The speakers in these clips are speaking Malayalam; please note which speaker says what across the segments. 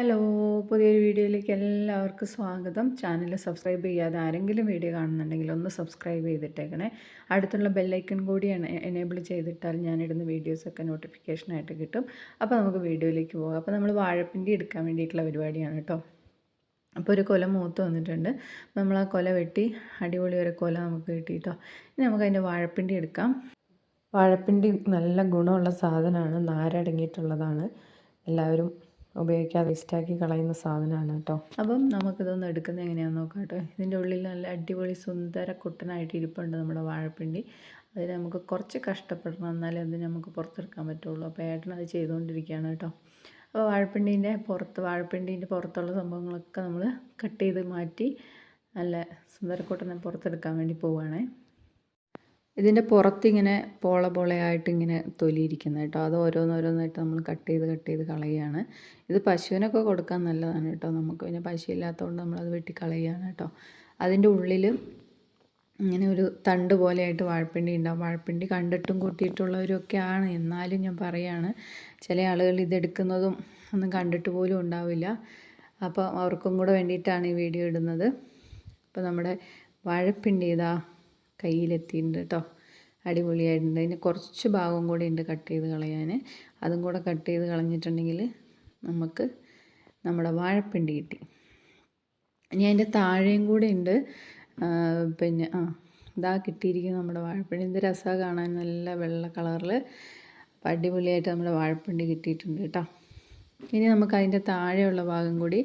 Speaker 1: ഹലോ പുതിയൊരു വീഡിയോയിലേക്ക് എല്ലാവർക്കും സ്വാഗതം. ചാനൽ സബ്സ്ക്രൈബ് ചെയ്യാതെ ആരെങ്കിലും വീഡിയോ കാണുന്നുണ്ടെങ്കിൽ ഒന്ന് സബ്സ്ക്രൈബ് ചെയ്തിട്ടേക്കണേ. അടുത്തുള്ള ബെല്ലൈക്കൺ കൂടി എനേബിൾ ചെയ്തിട്ടാൽ ഞാനിടുന്ന വീഡിയോസൊക്കെ നോട്ടിഫിക്കേഷനായിട്ട് കിട്ടും. അപ്പോൾ നമുക്ക് വീഡിയോയിലേക്ക് പോകാം. അപ്പോൾ നമ്മൾ വാഴപ്പിന്റെ എടുക്കാൻ വേണ്ടിയിട്ടുള്ള പരിപാടിയാണ് കേട്ടോ. അപ്പോൾ ഒരു കൊല മൂത്ത് വന്നിട്ടുണ്ട്. നമ്മൾ ആ കൊല വെട്ടി അടിപൊളി ഒരു കൊല നമുക്ക് കിട്ടി കേട്ടോ. ഇനി നമുക്ക് അതിന്റെ വാഴപ്പിണ്ടി എടുക്കാം. വാഴപ്പിണ്ടി നല്ല ഗുണമുള്ള സാധനമാണ്. നാരടങ്ങിയിട്ടുള്ളതാണ്. എല്ലാവരും ഉപയോഗിക്കാതെ വേസ്റ്റാക്കി കളയുന്ന സാധനമാണ് കേട്ടോ. അപ്പം നമുക്കിതൊന്ന് എടുക്കുന്നത് എങ്ങനെയാണെന്ന് നോക്കാം കേട്ടോ. ഇതിന്റെ ഉള്ളിൽ നല്ല അടിപൊളി സുന്ദര കുട്ടനായിട്ട് ഇരിപ്പുണ്ട് നമ്മുടെ വാഴപ്പിണ്ടി. അതിന് നമുക്ക് കുറച്ച് കഷ്ടപ്പെടണം എന്നാലേ അത് നമുക്ക് പുറത്തെടുക്കാൻ പറ്റുള്ളൂ. അപ്പോൾ ഏട്ടൻ അത് ചെയ്തുകൊണ്ടിരിക്കുകയാണ് കേട്ടോ. അപ്പോൾ വാഴപ്പിണ്ടീന്റെ പുറത്ത് വാഴപ്പിണ്ടീന്റെ പുറത്തുള്ള സംഭവങ്ങളൊക്കെ നമ്മൾ കട്ട് ചെയ്ത് മാറ്റി നല്ല സുന്ദരക്കൂട്ടനെ പുറത്തെടുക്കാൻ വേണ്ടി പോവുകയാണേ. ഇതിന്റെ പുറത്തിങ്ങനെ പോള പോളയായിട്ട് ഇങ്ങനെ തൊലിയിരിക്കുന്നത് കേട്ടോ. അത് ഓരോന്നോരോന്നായിട്ട് നമ്മൾ കട്ട് ചെയ്ത് കട്ട് ചെയ്ത് കളയുകയാണ്. ഇത് പശുവിനൊക്കെ കൊടുക്കാൻ നല്ലതാണ് കേട്ടോ. നമുക്ക് പിന്നെ പശു ഇല്ലാത്തതുകൊണ്ട് നമ്മളത് വെട്ടി കളയുകയാണ് കേട്ടോ. അതിന്റെ ഉള്ളിൽ ഇങ്ങനെ ഒരു തണ്ട് പോലെയായിട്ട് വാഴപ്പിണ്ടി ഉണ്ടാവും വാഴപ്പിണ്ടി കണ്ടിട്ടും കൂട്ടിയിട്ടുള്ളവരൊക്കെയാണ്. എന്നാലും ഞാൻ പറയുകയാണ് ചില ആളുകൾ ഇതെടുക്കുന്നതും ഒന്നും കണ്ടിട്ട് പോലും ഉണ്ടാവില്ല. അപ്പോൾ അവർക്കും കൂടെ വേണ്ടിയിട്ടാണ് ഈ വീഡിയോ ഇടുന്നത്. അപ്പോൾ നമ്മുടെ വാഴപ്പിണ്ടി ഇതാ കയ്യിലെത്തിയിട്ടുണ്ട് കേട്ടോ അടിപൊളിയായിട്ടുണ്ട്. അതിന് കുറച്ച് ഭാഗം കൂടി ഉണ്ട് കട്ട് ചെയ്ത് കളയാൻ അതും കൂടെ കട്ട് ചെയ്ത് കളഞ്ഞിട്ടുണ്ടെങ്കിൽ നമുക്ക് നമ്മുടെ വാഴപ്പിണ്ടി കിട്ടി. ഇനി അതിന്റെ താഴെയും കൂടെ ഉണ്ട്. പിന്നെ ആ ഇതാ കിട്ടിയിരിക്കുന്ന നമ്മുടെ വാഴപ്പിണ്ടി. എന്ത് രസമാണ് കാണാൻ. നല്ല വെള്ള കളറിൽ അപ്പം അടിപൊളിയായിട്ട് നമ്മുടെ വാഴപ്പിണ്ടി കിട്ടിയിട്ടുണ്ട് കേട്ടോ ഇനി നമുക്ക് അതിന്റെ താഴെയുള്ള ഭാഗം കൂടി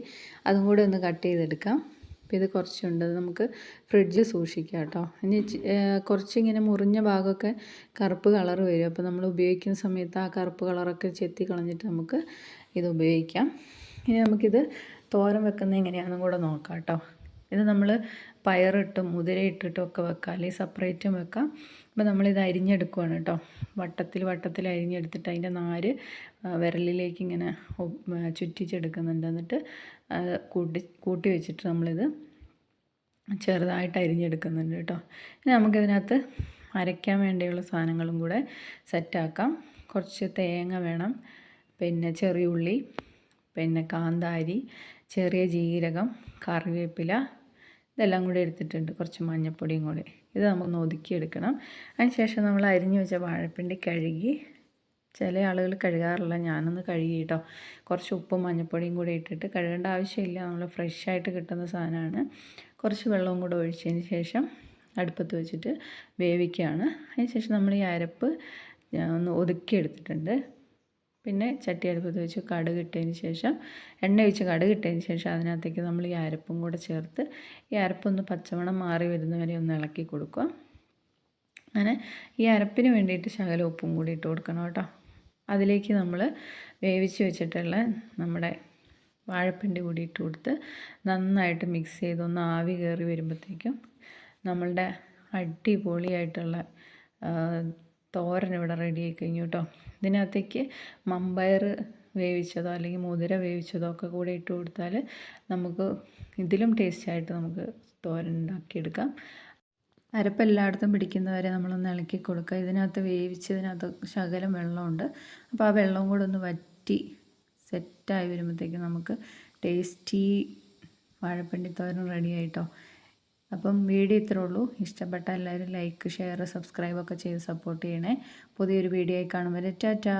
Speaker 1: അതും കൂടി ഒന്ന് കട്ട് ചെയ്തെടുക്കാം. അപ്പോൾ ഇത് കുറച്ചുണ്ട്. നമുക്ക് ഫ്രിഡ്ജിൽ സൂക്ഷിക്കാം കേട്ടോ. ഇനി കുറച്ചിങ്ങനെ മുറിഞ്ഞ ഭാഗമൊക്കെ കറുപ്പ് കളർ വരും. അപ്പോൾ നമ്മൾ ഉപയോഗിക്കുന്ന സമയത്ത് ആ കറുപ്പ് കളറൊക്കെ ചെത്തി കളഞ്ഞിട്ട് നമുക്ക് ഇത് ഉപയോഗിക്കാം. ഇനി നമുക്കിത് തോരൻ വെക്കുന്നത് എങ്ങനെയാണെന്നും കൂടെ നോക്കാം കേട്ടോ. ഇത് നമ്മൾ പയറിട്ടും മുതിരയിട്ടിട്ടും ഒക്കെ വെക്കാം അല്ലെങ്കിൽ സെപ്പറേറ്റും വെക്കാം. അപ്പോൾ നമ്മളിത് അരിഞ്ഞെടുക്കുവാണ് കേട്ടോ വട്ടത്തിൽ വട്ടത്തിൽ അരിഞ്ഞെടുത്തിട്ട് അതിന്റെ നാര് വിരലിലേക്ക് ഇങ്ങനെ ചുറ്റിച്ചെടുക്കുന്നുണ്ട്. എന്നിട്ട് കൂട്ടി കൂട്ടി വെച്ചിട്ട് നമ്മളിത് ചെറുതായിട്ട് അരിഞ്ഞെടുക്കുന്നുണ്ട് കേട്ടോ ഇനി നമുക്കിതിനകത്ത് അരയ്ക്കാൻ വേണ്ടിയുള്ള സാധനങ്ങളും കൂടെ സെറ്റാക്കാം കുറച്ച് തേങ്ങ വേണം പിന്നെ ചെറിയ ഉള്ളി പിന്നെ കാന്താരി ചെറിയ ജീരകം കറിവേപ്പില ഇതെല്ലാം കൂടി എടുത്തിട്ടുണ്ട്. കുറച്ച് മഞ്ഞപ്പൊടിയും കൂടി. ഇത് നമുക്ക് ഒതുക്കിയെടുക്കണം. അതിനുശേഷം നമ്മൾ അരിഞ്ഞു വെച്ച വാഴപ്പിണ്ടി കഴുകി ചില ആളുകൾ കഴുകാറില്ല. ഞാനൊന്ന് കഴുകി കേട്ടോ. കുറച്ച് ഉപ്പും മഞ്ഞപ്പൊടിയും കൂടി ഇട്ടിട്ട് കഴുകേണ്ട ആവശ്യമില്ല. നമ്മൾ ഫ്രഷ് ആയിട്ട് കിട്ടുന്ന സാധനമാണ്. കുറച്ച് വെള്ളവും കൂടെ ഒഴിച്ചതിന് ശേഷം അടുപ്പത്ത് വെച്ചിട്ട് വേവിക്കുകയാണ്. അതിന് ശേഷം നമ്മൾ ഈ അരപ്പ് ഒന്ന് ഒതുക്കിയെടുത്തിട്ടുണ്ട്. പിന്നെ ചട്ടി അടുപ്പത്ത് വെച്ച് കടുക് ഇട്ടതിന് ശേഷം എണ്ണ ഒഴിച്ച് കടുക് ഇട്ടതിന് ശേഷം അതിനകത്തേക്ക് നമ്മൾ ഈ അരപ്പും കൂടെ ചേർത്ത് ഈ അരപ്പൊന്ന് പച്ചമണം മാറി വരുന്നവരെ ഒന്ന് ഇളക്കി കൊടുക്കുക. അങ്ങനെ ഈ അരപ്പിന് വേണ്ടിയിട്ട് ശകല ഉപ്പും കൂടി ഇട്ട് കൊടുക്കണം കേട്ടോ. അതിലേക്ക് നമ്മൾ വേവിച്ച് വെച്ചിട്ടുള്ള നമ്മുടെ വാഴപ്പിണ്ടി കൂടി ഇട്ട് കൊടുത്ത് നന്നായിട്ട് മിക്സ് ചെയ്ത് ഒന്ന് ആവി കയറി വരുമ്പോഴത്തേക്കും നമ്മളുടെ അടിപൊളിയായിട്ടുള്ള തോരൻ ഇവിടെ റെഡി ആയി കഴിഞ്ഞു കേട്ടോ ഇതിനകത്തേക്ക് മമ്പയർ വേവിച്ചതോ അല്ലെങ്കിൽ മുതിര വേവിച്ചതോ ഒക്കെ കൂടെ ഇട്ട് കൊടുത്താൽ നമുക്ക് ഇതിലും ടേസ്റ്റായിട്ട് നമുക്ക് തോരൻ ഉണ്ടാക്കിയെടുക്കാം. അരപ്പ് എല്ലായിടത്തും പിടിക്കുന്നവരെ നമ്മളൊന്ന് ഇളക്കി കൊടുക്കുക. ഇതിനകത്ത് വേവിച്ചതിനകത്ത് ശകലം വെള്ളമുണ്ട്. അപ്പോൾ ആ വെള്ളം കൂടെ ഒന്ന് വറ്റി സെറ്റായി വരുമ്പോഴത്തേക്ക് നമുക്ക് ടേസ്റ്റി വാഴപ്പിണ്ടി തോരൻ റെഡി ആയിട്ടോ അപ്പം വീഡിയോ ഇത്രേ ഉള്ളൂ. ഇഷ്ടപ്പെട്ട എല്ലാവരും ലൈക്ക് ഷെയർ സബ്സ്ക്രൈബ് ഒക്കെ ചെയ്ത് സപ്പോർട്ട് ചെയ്യണേ. പുതിയൊരു വീഡിയോ ആയി കാണുമ്പോൾ ടാറ്റാ.